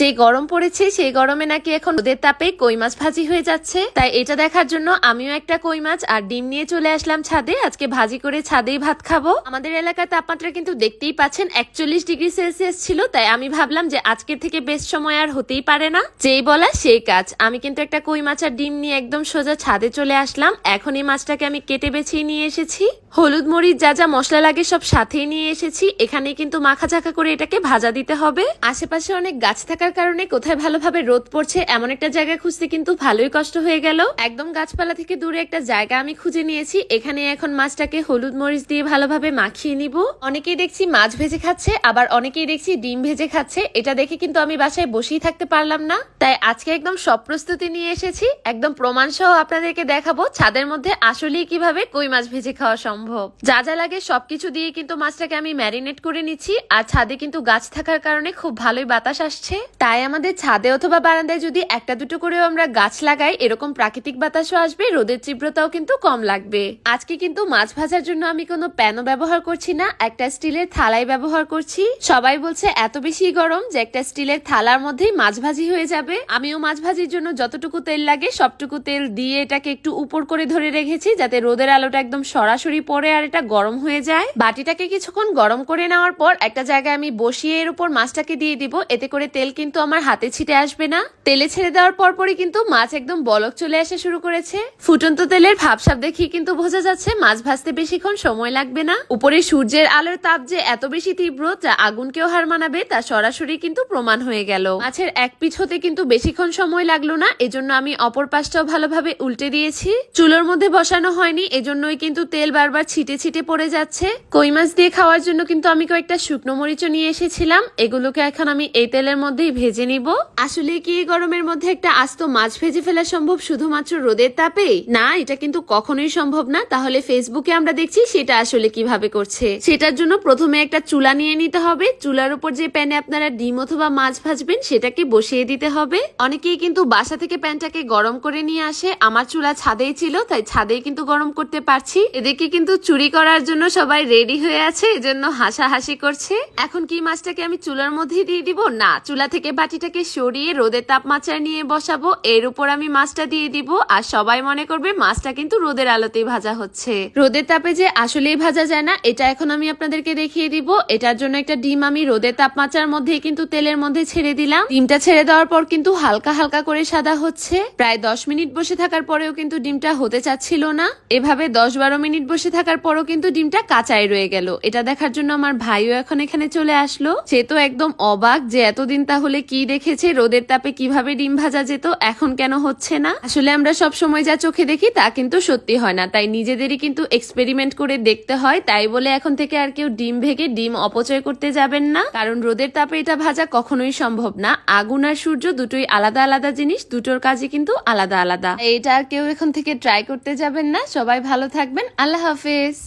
যে গরম পড়েছে, সেই গরমে নাকি এখন ওদের তাপে কই মাছ ভাজি হয়ে যাচ্ছে? তাই এটা দেখার জন্য আমিও একটা কই মাছ আর ডিম নিয়ে চলে আসলাম ছাদে। আজকে ভাজি করে ছাদেই ভাত খাব। আমাদের এলাকার তাপমাত্রা কিন্তু দেখতেই পাচ্ছেন একচল্লিশ ডিগ্রি সেলসিয়াস ছিল, তাই আমি ভাবলাম যে আজকের থেকে বেস্ট সময় আর হতেই পারে না। যেই বলা সেই কাজ। আমি কিন্তু একটা কই মাছ আর ডিম নিয়ে একদম সোজা ছাদে চলে আসলাম। এখন এই মাছটাকে আমি কেটে বেছে নিয়ে এসেছি। হলুদ মরিচ, যা যা মশলা লাগে সব সাথেই নিয়ে এসেছি। এখানে কিন্তু মাখা চাকা করে এটাকে ভাজা দিতে হবে। আশেপাশে অনেক গাছ থাকার কারণে কোথায় ভালোভাবে রোদ পড়ছে এমন একটা জায়গা খুঁজতে কিন্তু ভালোই কষ্ট হয়ে গেল। একদম গাছপালা থেকে দূরে একটা জায়গা আমি খুঁজে নিয়েছি। এখানে এখন মাছটাকে হলুদ মরিচ দিয়ে ভালোভাবে মাখিয়ে নিব। অনেকেই দেখছি মাছ ভেজে খাচ্ছে, আবার অনেকেই দেখছি ডিম ভেজে খাচ্ছে। এটা দেখে কিন্তু আমি বাসায় বসেই থাকতে পারলাম না। তাই আজকে একদম সব প্রস্তুতি নিয়ে এসেছি। একদম প্রমাণ সহ আপনাদেরকে দেখাবো ছাদের মধ্যে আসলেই কীভাবে কই মাছ ভেজে খাওয়া সম্ভব। যা যা লাগে সবকিছু দিয়ে কিন্তু মাছটাকে আমি ম্যারিনেট করে নিচ্ছি, আর ছাদে কিন্তু গাছ থাকার কারণে খুব ভালোই বাতাস আসছে। তাই আমাদের ছাদে অথবা বারান্দায় যদি একটা দুটো করেও আমরা গাছ লাগাই, এরকম প্রাকৃতিক বাতাসও আসবে, রোদের তীব্রতাও কিন্তু কম লাগবে। আজকে কিন্তু মাছ ভাজার জন্য আমি কোনো প্যানও ব্যবহার করছি না, একটা স্টিলের থালাই ব্যবহার করছি। সবাই বলছে এত বেশি গরম যে একটা স্টিলের থালার মধ্যেই মাছ ভাজি হয়ে যাবে। আমিও মাছ ভাজির জন্য যতটুকু তেল লাগে সবটুকু তেল দিয়ে এটাকে একটু উপর করে ধরে রেখেছি, যাতে রোদের আলোটা একদম সরাসরি পড়ে আর এটা গরম হয়ে যায়। বাটিটাকে কিছুক্ষণ গরম করে নেওয়ার পর একটা জায়গায় আমি বসিয়ে এর উপর মাছটাকে দিয়ে দিব। এতে করে তেল কিন্তু আমার হাতে ছিটে আসবে না। তেলে ছেড়ে দেওয়ার পরপরই কিন্তু মাছ একদম বলক চলে আসা শুরু করেছে। ফুটন্ত তেলের ভাবসাব দেখি কিন্তু বোঝা যাচ্ছে মাছ ভাজতে বেশিক্ষণ সময় লাগবে না। উপরে সূর্যের আলোর তাপ যে এত বেশি তীব্র, যা আগুনকেও হার মানাবে, তা সরাসরি কিন্তু প্রমাণ হয়ে গেল। মাছের এক পিছ হতে কিন্তু বেশিক্ষণ সময় লাগল না, এজন্য আমি অপর পাশটাও ভালোভাবে উল্টে দিয়েছি। চুলোর মধ্যে বসানো হয়নি, এজন্যই কিন্তু তেল বারবার ছিটে ছিটে পড়ে যাচ্ছে। কই মাছ দিয়ে খাওয়ার জন্য কিন্তু আমি কয়েকটা শুকনো মরিচও নিয়ে এসেছিলাম। এগুলোকে এখন আমি এই তেলের মধ্যেই ভেজে নিব। আসলে কি গরমের মধ্যে একটা আস্ত মাছ ভেজে ফেলা সম্ভব শুধুমাত্র রোদের তাপে না, এটা কিন্তু কখনোই সম্ভব না। তাহলে ফেসবুকে আমরা দেখছি সেটা আসলে কীভাবে করছে। সেটার জন্য প্রথমে একটা চুলা নিয়ে নিতে হবে। চুলার উপর যে প্যানে আপনারা ডিম অথবা মাছ ভাজবেন, সেটাকে বসিয়ে দিতে হবে। অনেকেই কিন্তু বাসা থেকে প্যানটাকে গরম করে নিয়ে আসে। আমার চুলা ছাদেই ছিল, তাই ছাদেই কিন্তু গরম করতে পারছি। এদিকে কিন্তু চুরি করার জন্য সবাই রেডি হয়ে আছে, এজন্য হাসাহাসি করছে। এখন কি মাছটাকে আমি চুলার মধ্যে দিয়ে দিব? না, চুলা থেকে বাটিটাকে সরিয়ে রোদের তাপমাত্রা নিয়ে বসাবো। এর উপর আমি মাছটা দিয়ে দিব। আর সবাই মনে করবে মাছটা কিন্তু রোদের আলোতেই ভাজা হচ্ছে। রোদের তাপে যে আসলেই ভাজা যায় না, এটা এখন আমি আপনাদেরকে দেখিয়ে দিব। এটার জন্য একটা ডিম আমি রোদের তাপমাত্রার মধ্যেই কিন্তু তেলের মধ্যে ছেড়ে দিলাম। ডিমটা ছেড়ে দেওয়ার পর কিন্তু হালকা হালকা করে সাদা হচ্ছে। প্রায় দশ মিনিট বসে থাকার পরেও কিন্তু ডিমটা হতে চাচ্ছিল না। এভাবে দশ বারো মিনিট বসে থাকার পরও কিন্তু ডিমটা কাঁচাই রয়ে গেল। এটা দেখার জন্য আমার ভাইও এখন এখানে চলে আসলো। সে তো একদম অবাক যে এতদিন তাহলে কি দেখেছে, রোদের তাপে কীভাবে ডিম ভাজা যেত, এখন কেন হচ্ছে না? আসলে আমরা সব সময় যা চোখে দেখি তা কিন্তু সত্যি হয় না। তাই নিজেদেরই কিন্তু এক্সপেরিমেন্ট করে দেখতে হয়। তাই বলে এখন থেকে আর কেউ ডিম ভেঙে ডিম অপচয় করতে যাবেন না। কারণ রোদের তাপে এটা ভাজা কখনোই সম্ভব না। আগুন আর সূর্য দুটোই আলাদা আলাদা জিনিস, দুটোর কাজই কিন্তু আলাদা আলাদা। এটা আর কেউ এখন থেকে ট্রাই করতে যাবেন না। সবাই ভালো থাকবেন। আল্লাহ হাফেজ